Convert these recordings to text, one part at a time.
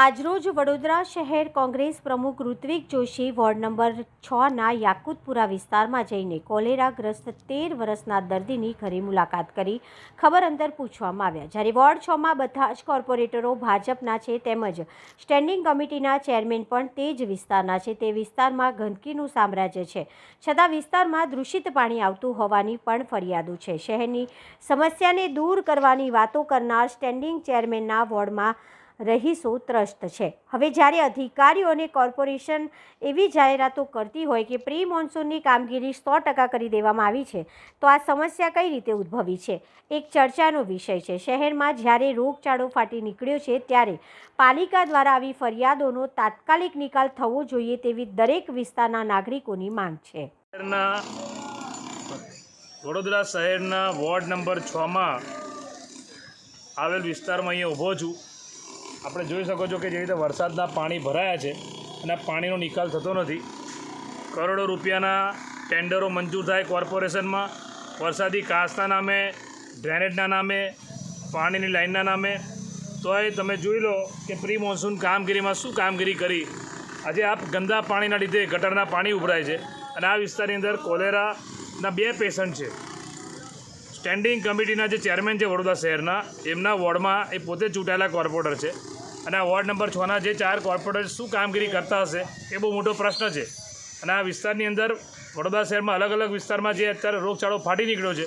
આજરોજ વડોદરા શહેર કોંગ્રેસ પ્રમુખ ઋત્વિક જોશી વોર્ડ નંબર છના યાકુતપુરા વિસ્તારમાં જઈને કોલેરાગ્રસ્ત તેર વર્ષના દર્દીની ઘરે મુલાકાત કરી ખબર અંતર પૂછવામાં આવ્યા. જ્યારે વોર્ડ છમાં બધા જ કોર્પોરેટરો ભાજપના છે તેમજ સ્ટેન્ડિંગ કમિટીના ચેરમેન પણ તે જ વિસ્તારના છે. તે વિસ્તારમાં ગંદકીનું સામ્રાજ્ય છે. છતાં વિસ્તારમાં દૂષિત પાણી આવતું હોવાની પણ ફરિયાદો છે. શહેરની સમસ્યાને દૂર કરવાની વાતો કરનાર સ્ટેન્ડિંગ ચેરમેનના વોર્ડમાં રહીશો ત્રસ્ત છે. હવે જ્યારે અધિકારીઓ અને કોર્પોરેશન એવી જાહેરાતો કરતી હોય કે પ્રી મોન્સૂનની કામગીરી સો ટકા કરી દેવામાં આવી છે, તો આ સમસ્યા કઈ રીતે ઉદ્ભવી છે? એક ચર્ચાનો વિષય છે. શહેરમાં જ્યારે રોગચાળો ફાટી નીકળ્યો છે, ત્યારે પાલિકા દ્વારા આવી ફરિયાદોનો તાત્કાલિક નિકાલ થવો જોઈએ તેવી દરેક વિસ્તારના નાગરિકોની માંગ છે. વડોદરા શહેરના વોર્ડ નંબર છમાં આવેલ વિસ્તારમાં અહીંયા ઊભો છું. આપણે જોઈ શકો છો કે જે રીતે વરસાદના પાણી ભરાયા છે અને પાણીનો નિકાલ થતો નથી. કરોડો રૂપિયાના ટેન્ડરો મંજૂર થાય કોર્પોરેશનમાં. વરસાદી કાસના નામે, ડ્રેનેજના નામે, પાણીની લાઇનના નામે. તોય તમે જોઈ લો કે પ્રી મોન્સૂન કામગીરીમાં શું કામગીરી કરી. આજે આ ગંદા પાણીના લીધે ગટરના પાણી ઉભરાય છે અને આ વિસ્તારની અંદર કોલેરાના બે પેશન્ટ છે. સ્ટેન્ડિંગ કમિટીના જે ચેરમેન છે વડોદરા શહેરના, એમના વોર્ડમાં એ પોતે ચૂંટાયેલા કોર્પોરેટર છે. અને આ વોર્ડ નંબર છના જે ચાર કોર્પોરેટર શું કામગીરી કરતા હશે, એ બહુ મોટો પ્રશ્ન છે. અને આ વિસ્તારની અંદર વડોદરા શહેરમાં અલગ અલગ વિસ્તારમાં જે અત્યારે રોગચાળો ફાટી નીકળ્યો છે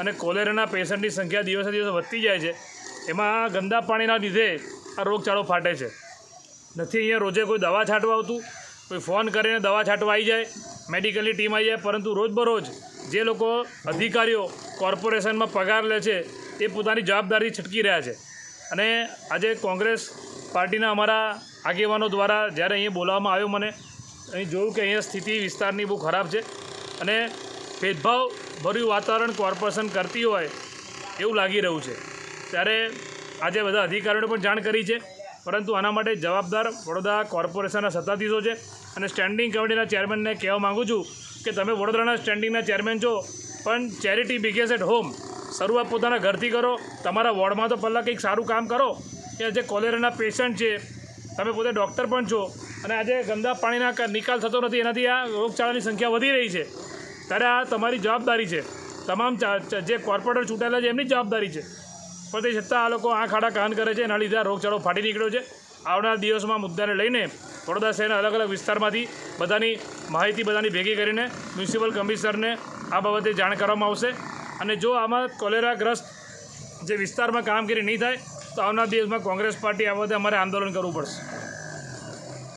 અને કોલેરાના પેશન્ટની સંખ્યા દિવસે દિવસે વધતી જાય છે, એમાં ગંદા પાણીના લીધે આ રોગચાળો ફાટે છે. નથી, અહીંયા રોજે કોઈ દવા છાંટવા આવતું, કોઈ ફોન કરીને દવા છાંટવા આવી જાય મેડિકલની ટીમ આવી જાય, પરંતુ રોજબરોજ જે લોકો અધિકારીઓ કોર્પોરેશનમાં પગાર લે છે, એ પોતાની જવાબદારી છટકી રહ્યા છે. અને આજે કોંગ્રેસ પાર્ટીના અમારા આગેવાનો દ્વારા જ્યારે અહીંયા બોલાવવામાં આવ્યો મને, અહીં જોયું કે અહીંયા સ્થિતિ વિસ્તારની બહુ ખરાબ છે અને ભેદભાવ ભર્યું વાતાવરણ કોર્પોરેશન કરતી હોય એવું લાગી રહ્યું છે. ત્યારે આજે બધા અધિકારીઓને પણ જાણ કરી છે. પરંતુ આના માટે જવાબદાર વડોદરા કોર્પોરેશનના સત્તાધીશો છે. અને સ્ટેન્ડિંગ કમિટીના ચેરમેનને કહેવા માગું છું કે તમે વડોદરાના સ્ટેન્ડિંગના ચેરમેન છો, પણ ચેરિટી બિગેસ એટ હોમ શરૂઆત પોતાના ઘરથી કરો. તમારા વોર્ડમાં તો પહેલાં કંઈક સારું કામ કરો. કે જે કોલેરાના પેશન્ટ છે. તમે પોતે ડૉક્ટર પણ છો. અને આજે ગંદા પાણીના નિકાલ થતો નથી. એનાથી આ રોગચાળાની સંખ્યા વધી રહી છે. ત્યારે આ તમારી જવાબદારી છે. તમામ જે કોર્પોરેટર ચૂંટાયેલા છે, એમની જવાબદારી છે. પણ તે છતાં આ લોકો આંખ આડા કાન કરે છે. એના લીધે આ રોગચાળો ફાટી નીકળ્યો છે. આવનાર દિવસમાં મુદ્દાને લઈને વડોદરા શહેરના અલગ અલગ વિસ્તારમાંથી બધાની માહિતી બધાની ભેગી કરીને મ્યુનિસિપલ કમિશનરને આ બાબતે જાણ કરવામાં આવશે. અને જો આમાં કોલેરાગ્રસ્ત જે વિસ્તારમાં કામગીરી નહીં થાય, તો આવનાર દિવસમાં કોંગ્રેસ પાર્ટી આ બાબતે અમારે આંદોલન કરવું પડશે.